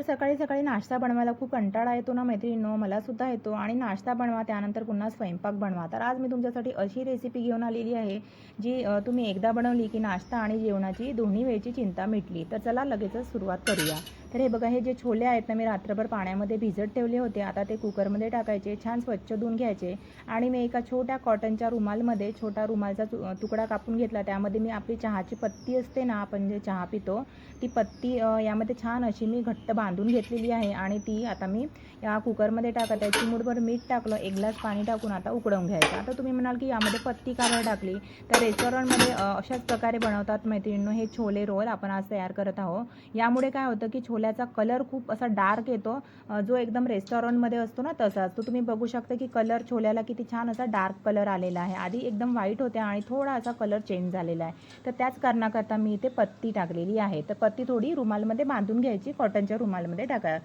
तर सकाळी सकाळी नाश्ता बनवायला खूप कंटाळा येतो ना मैत्रिणींनो मलासुद्धा येतो. आणि नाश्ता बनवा त्यानंतर पुन्हा स्वयंपाक बनवा. तर आज मी तुमच्यासाठी अशी रेसिपी घेऊन आलेली आहे जी तुम्ही एकदा बनवली की नाश्ता आणि जेवणाची दोन्ही वेळची चिंता मिटली. तर चला लगेचच सुरुवात करूया. तर हे बघा हे जे छोले आहेत ना मी रात्रभर पाण्यामध्ये भिजत ठेवले होते. आता ते कुकरमध्ये टाकायचे छान स्वच्छ धुवून घ्यायचे. आणि मी एका छोट्या कॉटनच्या रुमालमध्ये छोटा रुमालचा तुकडा कापून घेतला. त्यामध्ये मी आपली चहाची पत्ती असते ना आपण जे चहा पितो ती पत्ती यामध्ये छान अशी मी घट्ट बांधून घेतलेली आहे. आणि ती आता मी या कुकरमध्ये टाकत आहे. चिमूटभर मीठ टाकलं एक ग्लास पाणी टाकून आता उकडवून घ्यायचं. आता तुम्ही म्हणाल की यामध्ये पत्ती का टाकली? तर रेस्टॉरंटमध्ये अशाच प्रकारे बनवतात मैत्रिणींनो हे छोले रोल आपण आज तयार करत आहोत. यामुळे काय होतं की छोल्याचा कलर खूप असा डार्क येतो. जो एकदम रेस्टॉरंटमध्ये असतो ना तसाच तो तुम्ही बघू शकता की कलर छोल्याला किती छान असा डार्क कलर आलेला आहे. आधी एकदम व्हाईट होत्या आणि थोडा असा कलर चेंज झालेला आहे. तर त्याच कारणाकरता मी इथे पत्ती टाकलेली आहे. तर पत्ती थोडी रुमालमध्ये बांधून घ्यायची. कॉटनच्या रुमालमध्ये टाका.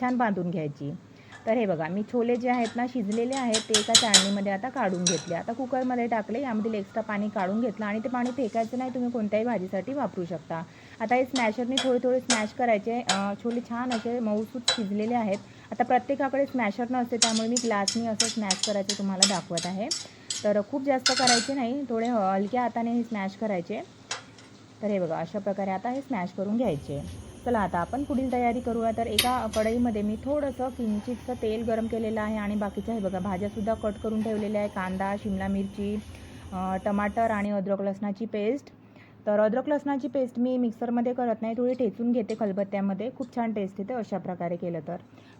छान बांधून घ्यायची. तर हे बघा मी छोले जे आहेत ना शिजलेले आहेत ते एका चाळणीमध्ये आता काढून घेतले. आता कुकरमध्ये टाकले यामधील एक्स्ट्रा पाणी काढून घेतलं आणि ते पाणी फेकायचं नाही तुम्ही कोणत्याही भाजीसाठी वापरू शकता. आता हे स्मॅशरने थोडे थोडे स्मॅश करायचे छोले छान असे मऊसूत शिजलेले आहेत. आता प्रत्येकाकडे स्मॅशर नसते त्यामुळे मी ग्लासनी असं स्मॅश करायचे तुम्हाला दाखवत आहे. तर खूप जास्त करायचे नाही थोडे हलक्या हाताने हे स्मॅश करायचे. तर हे बघा अशा प्रकारे आता हे स्मॅश करून घ्यायचे. चला आता आपण पुढील तयारी करूया. तर एका कढईमध्ये मी थोडंसं किंचितचं तेल गरम केलेलं आहे आणि बाकीच्या हे बघा भाज्यासुद्धा कट करून ठेवलेल्या आहे. कांदा शिमला मिरची टमाटर आणि अद्रक लसणाची पेस्ट. तर अद्रक लसणाची पेस्ट मी मिक्सरमध्ये करत नाही. थोडी ठेचून घेते खलबत्त्यामध्ये. खूप छान टेस्ट येते अशा प्रकारे केलं तर.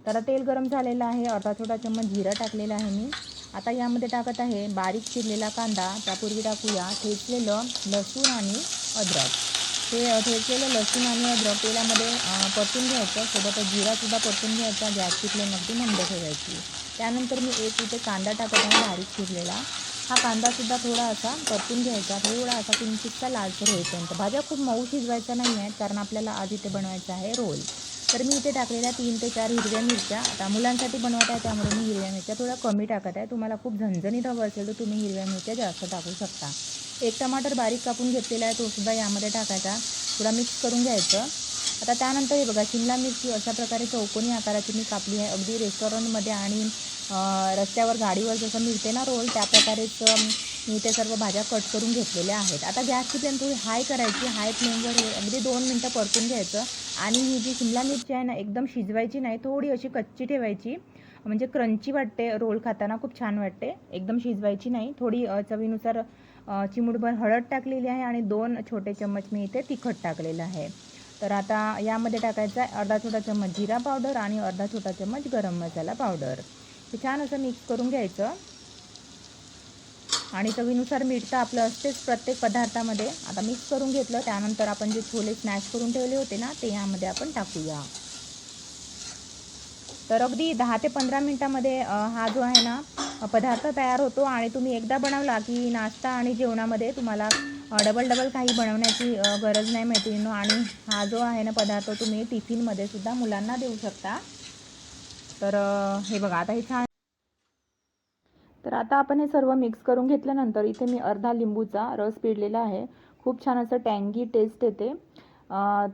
तर तेल गरम झालेलं आहे. अर्धा छोटा चम्मच जिरं टाकलेलं आहे मी. आता यामध्ये टाकत आहे बारीक चिरलेला कांदा. त्यापूर्वी टाकूया ठेचलेलं लसूण आणि अद्रक. ते अ, ठेचलेलं लसूण आणि अद्रक तेलामध्ये परतून घ्यायचं. सोबत जिरासुद्धा परतून घ्यायचा. गॅसची फ्लेम अगदी मंद ठेवायची. त्यानंतर मी एक इथे कांदा टाकत आहे बारीक चिरलेला. हा कांदासुद्धा थोडा असा परतून घ्यायचा. थोडा असा किंचितचा लालसर होईपर्यंत. भाज्या खूप मऊ शिजवायच्या नाही आहेत कारण आपल्याला आज इथे बनवायचं आहे रोल. तर मी इथे टाकलेल्या तीन ते चार हिरव्या मिरच्या. आता मुलांसाठी बनवत आहे त्यामुळे मी हिरव्या मिरच्या थोड्या कमी टाकत आहे. तुम्हाला खूप झणझणीत हवं असेल तर तुम्ही हिरव्या मिरच्या जास्त टाकू शकता. एक टमाटर बारीक कापून घेतलेला आहे तो सुद्धा यामध्ये टाकायचा. थोडा मिक्स करून घ्यायचं. आता त्यानंतर हे बघा शिमला मिरची अशा प्रकारे चौकोनी आकाराची मी कापली आहे. अगदी रेस्टॉरंटमध्ये आणि रस्त्यावर गाडीवर जसं मिळते ना रोल त्या प्रकारेच मी ते सर्व भाज्या कट करून घेतलेल्या आहेत. आता गॅसची फ्लेम थोडी हाय करायची. हाय फ्लेमवर हे अगदी दोन मिनटं परतून घ्यायचं. आणि ही जी शिमला मिरची आहे ना एकदम शिजवायची नाही थोडी अशी कच्ची ठेवायची. म्हणजे क्रंची वाटते रोल खाताना खूप छान वाटते. एकदम शिजवायची नाही. थोडी चवीनुसार अ, हळद टाकलेली आहे आणि दोन छोटे चम्मच मी इथे तिखट टाकलेलं आहे. तर आता यामध्ये टाकायचा आहे अर्धा छोटा चम्मच जिरा पावडर आणि अर्धा छोटा चम्मच गरम मसाला पावडर. हे छान असं मिक्स करून घ्यायचं. आणि चवीनुसार मीठ तर आपलं असतेच प्रत्येक पदार्थामध्ये. आता मिक्स करून घेतलं त्यानंतर आपण जे छोले स्मॅश करून ठेवले होते ना ते यामध्ये आपण टाकूया. तर अगदी दहा ते पंधरा मिनटामध्ये हा जो आहे ना पदार्थ तयार होतो आणि तुम्ही एकदा बनवला की नाश्ता आणि जेवणामध्ये तुम्हाला डबल डबल काही बनवण्याची गरज नाही मैत्रिणींनो आणि हा जो आहे ना पदार्थ तुम्ही टिफिनमध्ये सुद्धा मुलांना देऊ शकता. तर हे बघा आता हे छान तर आता आपण हे सर्व मिक्स करून घेतल्यानंतर इथे मी अर्धा लिंबूचा रस पिळलेला आहे. खूप छान असं टँगी टेस्ट येते.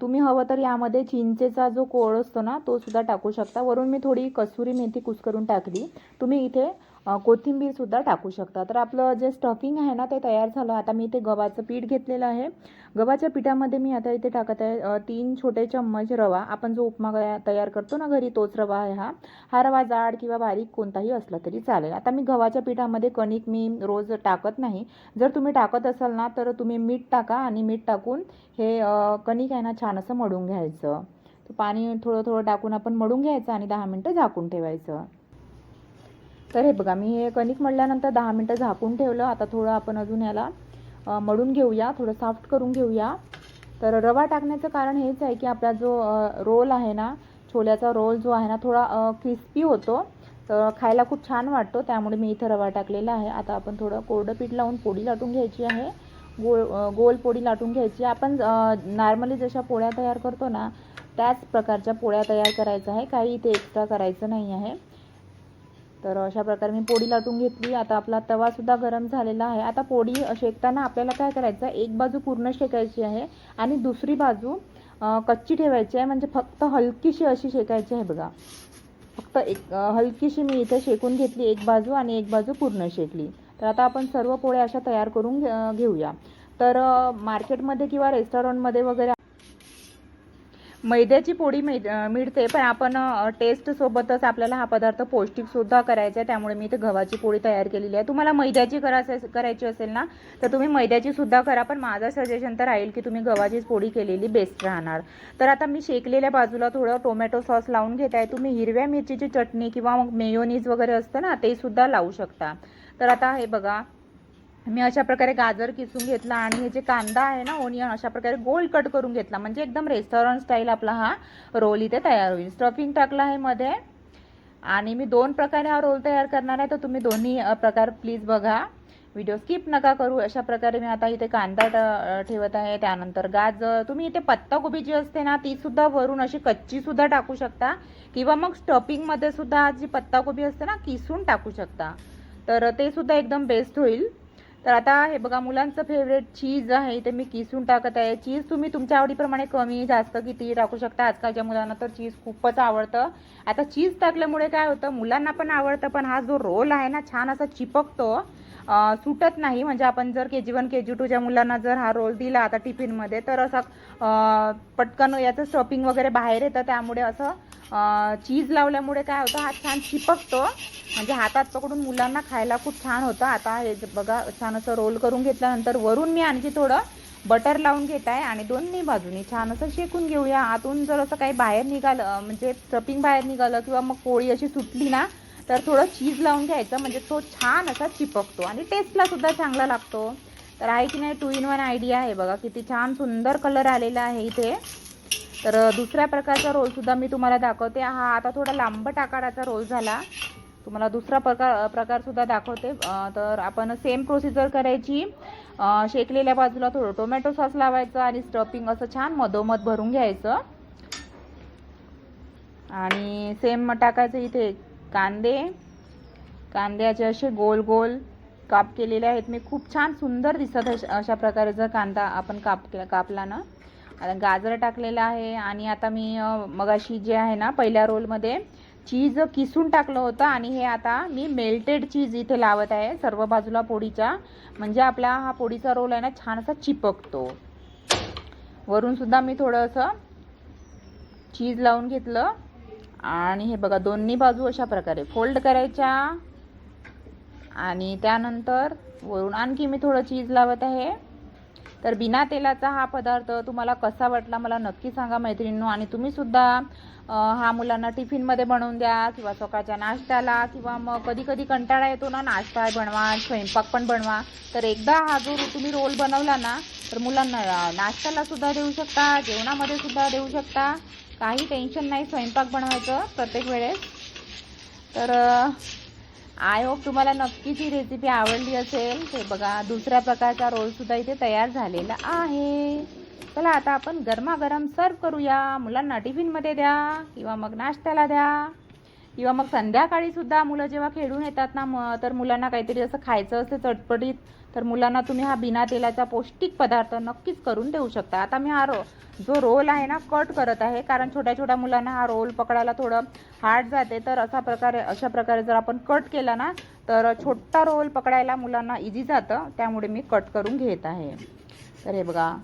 तुम्ही हवं तर यामध्ये चिंचेचा जो कोळ असतो ना तो सुद्धा टाकू शकता. वरून मी थोडी कसुरी मेथी कुस्करून टाकली. तुम्ही इथे कोथिंबीरसुद्धा टाकू शकता. तर आपलं जे स्टफिंग आहे ना ते तयार झालं. आता मी इथे गव्हाचं पीठ घेतलेलं आहे. गव्हाच्या पिठामध्ये मी आता इथे टाकत आहे तीन छोटे चम्मच रवा. आपण जो उपमा गया- तयार करतो ना घरी तोच रवा आहे हा. हा रवा जाड किंवा बारीक कोणताही असला तरी चालेल. आता मी गव्हाच्या पिठामध्ये कणिक मी रोज टाकत नाही. जर तुम्ही टाकत असाल ना तर तुम्ही मीठ टाका आणि मीठ टाकून हे कणिक आहे ना छान असं मळून घ्यायचं. पाणी थोडं थोडं टाकून आपण मळून घ्यायचं आणि दहा मिनटं झाकून ठेवायचं. तर हे बघा मी हे कणिक मळल्यानंतर दहा मिनटं झाकून ठेवलं. आता थोडं आपण अजून याला मळून घेऊया थोडं सॉफ्ट करून घेऊया. तर रवा टाकण्याचं कारण हेच आहे की आपला जो रोल आहे ना छोल्याचा रोल जो आहे ना थोडा क्रिस्पी होतो. तर खायला खूप छान वाटतो त्यामुळे मी इथं रवा टाकलेला आहे. आता आपण थोडं कोरडं पीठ लावून पोळी लाटून घ्यायची आहे. गोल गोल पोळी लाटून घ्यायची. आपण नॉर्मली जशा पोळ्या तयार करतो ना त्याच प्रकारच्या पोळ्या तयार करायचं आहे. काही इथे एक्स्ट्रा करायचं नाही आहे. तर अशा प्रकारे मी पोळी लाटून घेतली. आता आपला तवासुद्धा गरम झालेला आहे. आता पोळी शेकताना आपल्याला काय करायचं एक बाजू पूर्ण शेकायची आहे आणि दुसरी बाजू कच्ची ठेवायची आहे. म्हणजे फक्त हलकीशी अशी शेकायची आहे बघा. फक्त एक हलकीशी मी इथे शेकून घेतली एक बाजू आणि एक बाजू पूर्ण शेकली. तर आता आपण सर्व पोळ्या अशा तयार करून घे- घेऊया. तर मार्केटमध्ये किंवा रेस्टॉरंटमध्ये वगैरे मैद्याची पोळी मिळ मिळते पण आपण टेस्टसोबतच आपल्याला हा पदार्थ पौष्टिकसुद्धा करायचा आहे. त्यामुळे मी इथे गव्हाची पोळी तयार केलेली आहे. तुम्हाला मैद्याची करायचं करायची असेल ना तर तुम्ही मैद्याची सुद्धा करा पण माझं सजेशन तर राहील की तुम्ही गव्हाचीच पोळी केलेली बेस्ट राहणार. तर आता मी शेकलेल्या बाजूला थोडं टोमॅटो सॉस लावून घेत आहे. तुम्ही हिरव्या मिरचीची चटणी किंवा मग मेयोनीज वगैरे असतं ना ते सुद्धा लावू शकता. तर आता हे बघा मी अशा प्रकारे गाजर किसून घेतला आणि हे जे कांदा आहे ना ओनियन अशा प्रकारे गोल कट करून घेतला. म्हणजे एकदम रेस्टॉरंट स्टाईल आपला हा रोल इथे तयार होईल. स्टफिंग टाकला आहे मध्ये. आणि मी दोन प्रकारे हा रोल तयार करणार आहे. तर तुम्ही दोन्ही प्रकार प्लीज बघा. व्हिडिओ स्किप नका करू. अशा प्रकारे मी आता इथे कांदा ठेवत आहे. त्यानंतर गाजर. तुम्ही इथे पत्ताकोबी जी असते ना ती सुद्धा वरून अशी कच्ची सुद्धा टाकू शकता. किंवा मग स्टफिंगमध्ये सुद्धा जी पत्ताकोबी असते ना किसून टाकू शकता. तर ते सुद्धा एकदम बेस्ट होईल. तर आता हे बघा मुलांचं फेवरेट चीज आहे ते मी किसून टाकत आहे. चीज तुम्ही तुमच्या आवडीप्रमाणे कमी जास्त किती टाकू शकता. आजकालच्या मुलांना तर चीज खूपच आवडतं. आता चीज टाकल्यामुळे काय होतं मुलांना पण आवडतं पण हा जो रोल आहे ना छान असा चिपकतो. सुटत नाही. म्हणजे आपण जर के जी वन के जी टूच्या मुलांना जर हा रोल दिला आता टिफिनमध्ये तर असा पटकन याचं स्टॉपिंग वगैरे बाहेर येतं. त्यामुळे असं चीज लावल्यामुळे काय होतं हा छान चिपकतो. म्हणजे हातात पकडून मुलांना खायला खूप छान होतं. आता हे बघा छान असं रोल करून घेतल्यानंतर वरून मी आणखी थोडं बटर लावून घेत आहे आणि दोन्ही बाजूनी छान असं शेकून घेऊया. आतून जर असं काही बाहेर निघालं म्हणजे स्टपिंग बाहेर निघालं किंवा मग पोळी अशी सुटली ना तर थोडं चीज लावून घ्यायचं. म्हणजे तो छान असा चिपकतो आणि टेस्टला सुद्धा चांगला लागतो. तर आहे की नाही टू इन वन आयडिया आहे बघा. किती छान सुंदर कलर आलेला आहे इथे. तर दुसऱ्या प्रकारचा रोलसुद्धा मी तुम्हाला दाखवते. हा आता थोडा लांबट आकाराचा रोल झाला. तुम्हाला दुसरा प्रकार प्रकारसुद्धा दाखवते. तर आपण सेम प्रोसिजर करायची. शेकलेल्या बाजूला थोडं टोमॅटो सॉस लावायचं आणि स्टफिंग असं छान मधोमध भरून घ्यायचं. आणि सेम टाकायचं इथे कांदे. कांद्याचे असे गोल गोल काप केलेले आहेत. मी खूप छान सुंदर दिसत अश- अशा प्रकारे जर कांदा आपण काप के- कापला ना आता गाजर टाकलेलं आहे आणि आता मी मगाशी जे आहे ना पहिल्या रोलमध्ये चीज किसून टाकलं होतं आणि हे आता मी मेल्टेड चीज इथे लावत आहे सर्व बाजूला पोळीच्या. म्हणजे आपला हा पोळीचा रोल आहे ना छान असा चिपकतो. वरून सुद्धा मी थोडंसं चीज लावून घेतलं. आणि हे बघा दोन्ही बाजू अशा प्रकारे फोल्ड करायच्या. आणि त्यानंतर वरून आणखी मी थोडं चीज लावत आहे. तर बिना तेलाचा हा पदार्थ तुम्हाला कसा वाटला मला नक्की सांगा मैत्रिणींनो. आणि तुम्हीसुद्धा हा मुलांना टिफिनमध्ये बनवून द्या किंवा सकाळच्या नाश्त्याला किंवा मग कधी कधी कंटाळा येतो ना नाश्ता बनवा स्वयंपाक पण बनवा. तर एकदा हा जो तुम्ही रोल बनवला ना तर मुलांना नाश्त्याला सुद्धा देऊ शकता जेवणामध्ये सुद्धा देऊ शकता. काही टेन्शन नाही स्वयंपाक बनवायचं प्रत्येक वेळेस. तर आय होप तुम्हाला नक्कीच ही रेसिपी आवडली असेल. ते बघा दुसऱ्या प्रकारचा रोल सुद्धा इथे तयार झालेला आहे. चला आता आपण गरमागरम सर्व करूया. मुलांना टिफिनमध्ये द्या किंवा मग नाश्त्याला द्या किंवा मग संध्याकाळी सुद्धा मुलं जेव्हा खेळून येतात ना म तर मुलांना काहीतरी असं खायचं असते चटपटीत तर मुलांना तुम्ही हा बिना तेलाचा पौष्टिक पदार्थ नक्कीच करून देऊ शकता. आता मी हा रो जो रोल आहे ना कट करत आहे कारण छोट्या छोट्या मुलांना हा रोल पकडायला थोडं हार्ड जाते तर असा प्रकारे अशा प्रकारे जर आपण कट केला ना तर छोटा रोल पकडायला मुलांना इझी जातं. त्यामुळे मी कट करून घेत आहे. तर हे बघा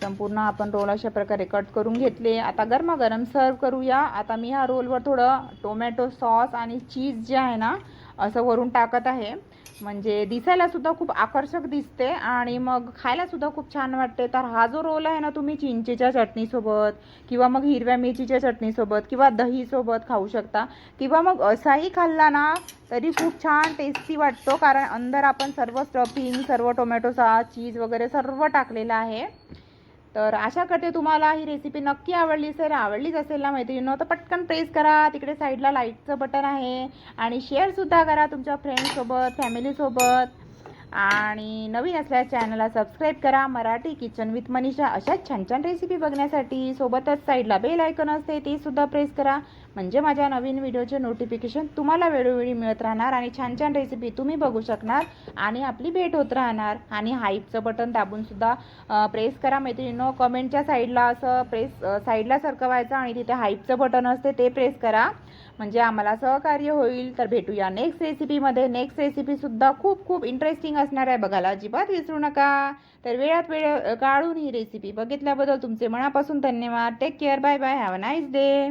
संपूर्ण आपण रोल अशा प्रकारे कट करून घेतले. आता गरमागरम सर्व करूया. आता मी ह्या रोलवर थोडं टोमॅटो सॉस आणि चीज जे आहे ना असं वरून टाकत आहे. म्हणजे दिसायला सुद्धा खूप आकर्षक दिसते आणि मग खायला सुद्धा खूप छान वाटते. तर हा जो रोल आहे ना तुम्ही चिंचेच्या चटणीसोबत किंवा मग हिरव्या मिरचीच्या चटणीसोबत किंवा दहीसोबत खाऊ शकता. किंवा मग असाही खाल्ला ना तरी खूप छान टेस्टी वाटतो. कारण अंदर आपण सर्व स्टफिंग सर्व टोमॅटो सॉस चीज वगैरे सर्व टाकलेलं आहे. तर आशा करते तुम्हाला ही रेसिपी नक्की आवडली असेल आवडलीच असेल ना मैत्रिणींनो तर पटकन प्रेस करा. तिकडे साईडला लाईटचं बटन आहे. आणि शेअरसुद्धा करा तुमच्या फ्रेंडसोबत फॅमिलीसोबत आणि नवीन असल्यास चॅनलला सबस्क्राईब करा. मराठी किचन विथ मनीषा अशाच छान छान रेसिपी बघण्यासाठी सोबतच साईडला बेल आयकॉन असते ते सुद्धा प्रेस करा. म्हणजे माझ्या नवीन व्हिडिओचे नोटिफिकेशन तुम्हाला वेळोवेळी मिळत राहणार आणि छान छान रेसिपी तुम्ही बघू शकणार आणि आपली भेट होत राहणार. आणि हाईपचं बटन दाबून सुद्धा प्रेस करा. मैत्रिणीनो कमेंटच्या साईडला असं प्रेस साईडला सरकवायचं आणि तिथे हाईपचं बटन असते ते प्रेस करा. म्हणजे आम्हाला सहकार्य होईल. तर भेटूया नेक्स्ट रेसिपीमध्ये नेक्स्ट रेसिपीसुद्धा खूप खूप इंटरेस्टिंग असणार आहे बघायला. अजिबात विसरू नका. तर वेळात वेळ काढून ही रेसिपी बघितल्याबद्दल तुमचे मनापासून धन्यवाद. Take care bye bye have a nice day